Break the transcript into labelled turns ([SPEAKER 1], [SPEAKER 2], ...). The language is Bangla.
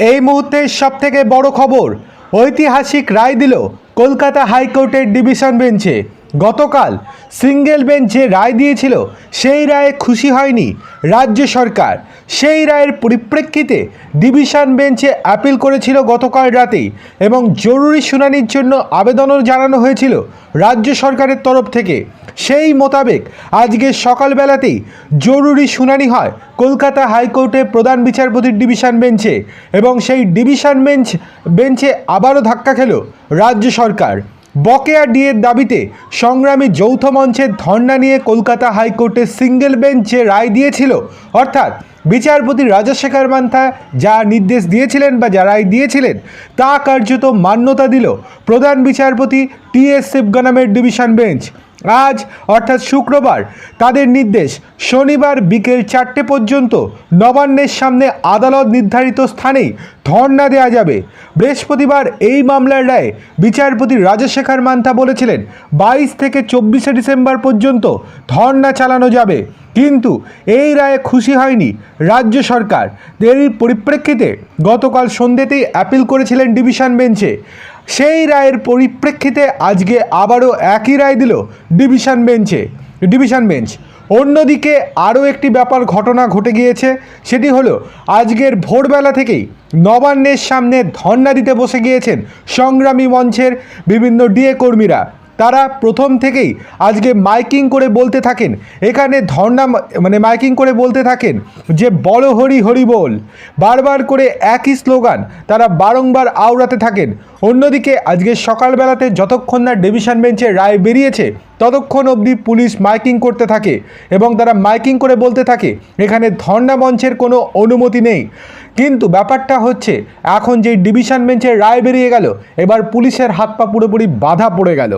[SPEAKER 1] এই মুহূর্তে সবথেকে বড় খবর ঐতিহাসিক রায় দিল কলকাতা হাইকোর্টের ডিভিশন বেঞ্চে। গতকাল সিঙ্গেল বেঞ্চ যে রায় দিয়েছিল, সেই রায়ে খুশি হয়নি রাজ্য সরকার। সেই রায়ের পরিপ্রেক্ষিতে ডিভিশন বেঞ্চে অ্যাপিল করেছিল গতকাল রাতেই এবং জরুরি শুনানির জন্য আবেদনও জানানো হয়েছিল রাজ্য সরকারের তরফ থেকে। সেই মোতাবেক আজকে সকালবেলাতেই জরুরি শুনানি হয় কলকাতা হাইকোর্টে প্রধান বিচারপতির ডিভিশন বেঞ্চে এবং সেই ডিভিশন বেঞ্চ, বেঞ্চে আবারও ধাক্কা খেল রাজ্য সরকার। বকেয়া ডিএর দাবিতে সংগ্রামী যৌথ মঞ্চের ধর্না নিয়ে কলকাতা হাইকোর্টে সিঙ্গেল বেঞ্চ যে রায় দিয়েছিল। অর্থাৎ বিচারপতি রাজশেখর মান্থা যা নির্দেশ দিয়েছিলেন বা যা রায় দিয়েছিলেন, তা কার্যত মান্যতা দিল প্রধান বিচারপতি টি এস শিবগানামের ডিভিশন বেঞ্চ। আজ, অর্থাৎ শুক্রবার, তাদের নির্দেশ, শনিবার বিকেল চারটে পর্যন্ত নবান্নের সামনে আদালত নির্ধারিত স্থানেই ধর্ণা দেওয়া যাবে। বৃহস্পতিবার এই মামলার রায়ে বিচারপতি রাজশেখর মান্থা বলেছিলেন, বাইশ থেকে চব্বিশে ডিসেম্বর পর্যন্ত ধর্ণা চালানো যাবে। কিন্তু এই রায়ে খুশি হয়নি রাজ্য সরকার। এরই পরিপ্রেক্ষিতে গতকাল সন্ধ্যেতেই অ্যাপিল করেছিলেন ডিভিশন বেঞ্চে। সেই রায়ের পরিপ্রেক্ষিতে আজকে আবারও একই রায় দিল ডিভিশন বেঞ্চে। Division bench. অন্যদিকে আরও একটি ব্যাপার ঘটনা ঘটে গিয়েছে, সেটি হলো আজকের ভোরবেলা থেকেই নবান্নের সামনে ধর্না দিতে বসে গিয়েছেন সংগ্রামী মঞ্চের বিভিন্ন ডিএ কর্মীরা। তারা প্রথম থেকেই আজকে মাইকিং করে বলতে থাকেন। এখানে ধর্ণা মানে মাইকিং করে বলতে থাকেন যে, বড় হরি হরি বল। বারবার করে একই স্লোগান তারা বারংবার আওড়াতে থাকেন। অন্যদিকে আজকে সকালবেলাতে যতক্ষণ না ডিভিশন বেঞ্চে রায় বেরিয়েছে, ততক্ষণ অবধি পুলিশ মাইকিং করতে থাকে এবং তারা মাইকিং করে বলতে থাকে, এখানে ধর্ণা মঞ্চের কোনো অনুমতি নেই। কিন্তু ব্যাপারটা হচ্ছে, এখন যেই ডিভিশন বেঞ্চের রায় বেরিয়ে গেল, এবার পুলিশের হাত পা পুরোপুরি বাধা পড়ে গেল।